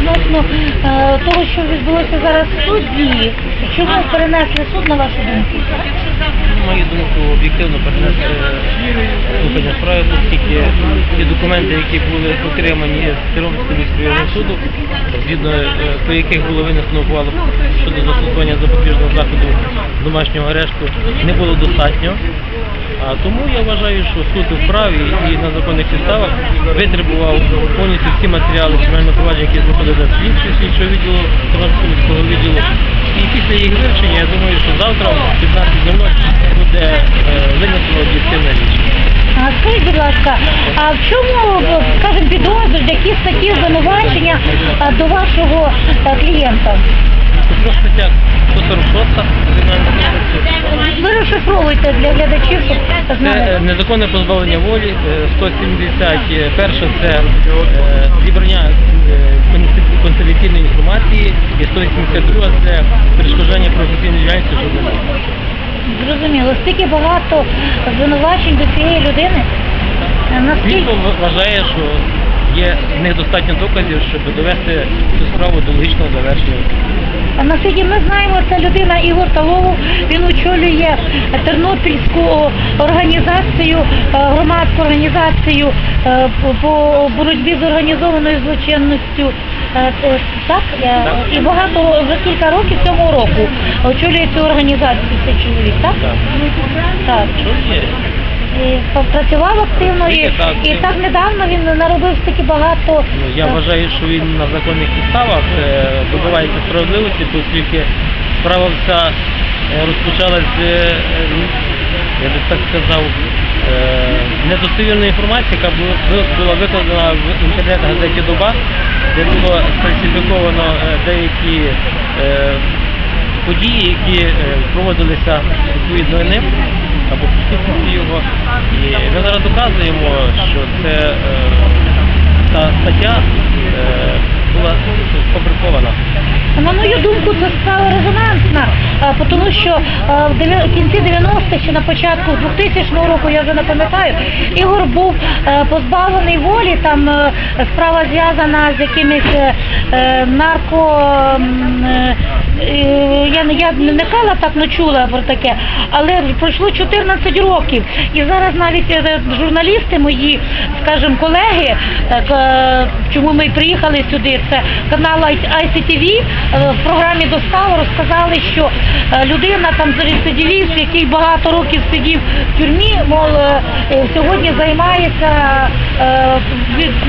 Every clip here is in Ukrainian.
відносно е, того, що відбулося зараз в суді. Чому перенесли суд на вашу думку? На мою думку, об'єктивно перенести слухання справи, оскільки ті документи, які були отримані з Тернопільського міського суду, згідно е, по яких було винесено ухвалу щодо застосування запобіжного заходу домашнього арешту, не було достатньо. А тому я вважаю, що суд у вправі і на законних підставах витребував повністю всі матеріали кримінального провадження, які знаходилися в слідчі слідчого відділу міського відділу. І після їх вивчення, я думаю, що завтра в 15.00 буде е, винесено об'єктивне рішення. А скажіть, будь ласка, а в чому, скажімо, підозри, які статті звинувачення до вашого е, клієнта? У трьох статтях 146 Кримінального кодексу. Ви розшифровуєте для глядачів, щоб Це знали. незаконне позбавлення волі, е, 171 це е, зібрання е, конфі- конфіденційної інформації, і 182 це перешкоджання професійної діяльності журналіста. Зрозуміло, стільки багато звинувачень до цієї людини. Е, Наскільки Слідство в- вважає, що є недостатньо доказів, щоб довести цю справу до логічного завершення. А наскільки ми знаємо, це людина Ігор Талову, очолює Тернопільську організацію, е, громадську організацію е, по- боротьбі з організованою злочинністю. Е, Так? І багато вже кілька років цього року очолює цю організацію цей чоловік, так? Так. Працював активно і, і так недавно він наробив стільки багато. Ну, я вважаю, що він на законних підставах добивається справедливості, оскільки справа вся е, розпочалась е, я би так сказав, е, недостовірної інформації, яка була, викладена в інтернет-газеті Доба, де було сфальсифіковано е, деякі події, які проводилися відповідно ним або присутності його. І ми зараз доказуємо, що це та стаття була сфабрикована. На мою думку, це справа резонансна, тому що в кінці 90-х чи на початку 2000 року, я вже не пам'ятаю, Ігор був е, позбавлений волі, там е, справа зв'язана з якимись е, нарко... Я, не- вникала так, не чула про таке, але пройшло 14 років. І зараз навіть е, журналісти мої, скажімо, колеги, так, е, чому ми приїхали сюди, це канал ICTV, е, в програмі «Достава» розказали, що людина там рецидивіст, який багато років сидів в тюрмі, мол, сьогодні займається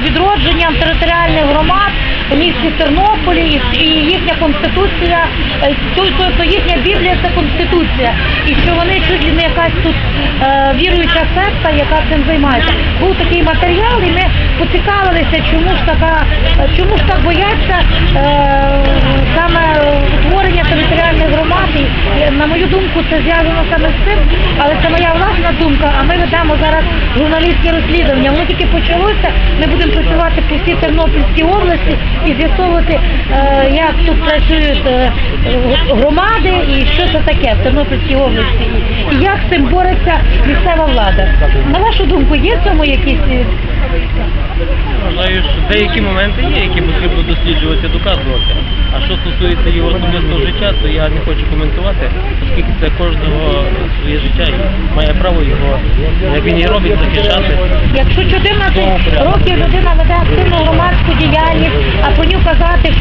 відродженням територіальних громад місті Тернополі і, їхня конституція, е, то- тобто їхня Біблія це конституція, і що вони чуть ли не якась тут е, віруюча секта, яка цим займається. Був такий матеріал, і ми поцікавилися, чому ж така, чому ж так бояться е, саме утворення територіальних громад. І, е, на мою думку, це зв'язано саме з цим, але це моя власна думка. А ми ведемо зараз журналістське розслідування. Воно тільки почалося. Ми будемо працювати по всій Тернопільській області і з'ясовувати, е, як тут працюють е, громади і що це таке в Тернопільській області, і як з цим бореться місцева влада. На вашу думку, є в цьому якісь е, Вважаю, що деякі моменти є, які потрібно досліджувати, доказувати. А що стосується його особистого життя, то я не хочу коментувати, оскільки це кожного своє життя і має право його, як він і робить, захищати. Якщо 14 років людина веде активну громадську діяльність, а по ній казати,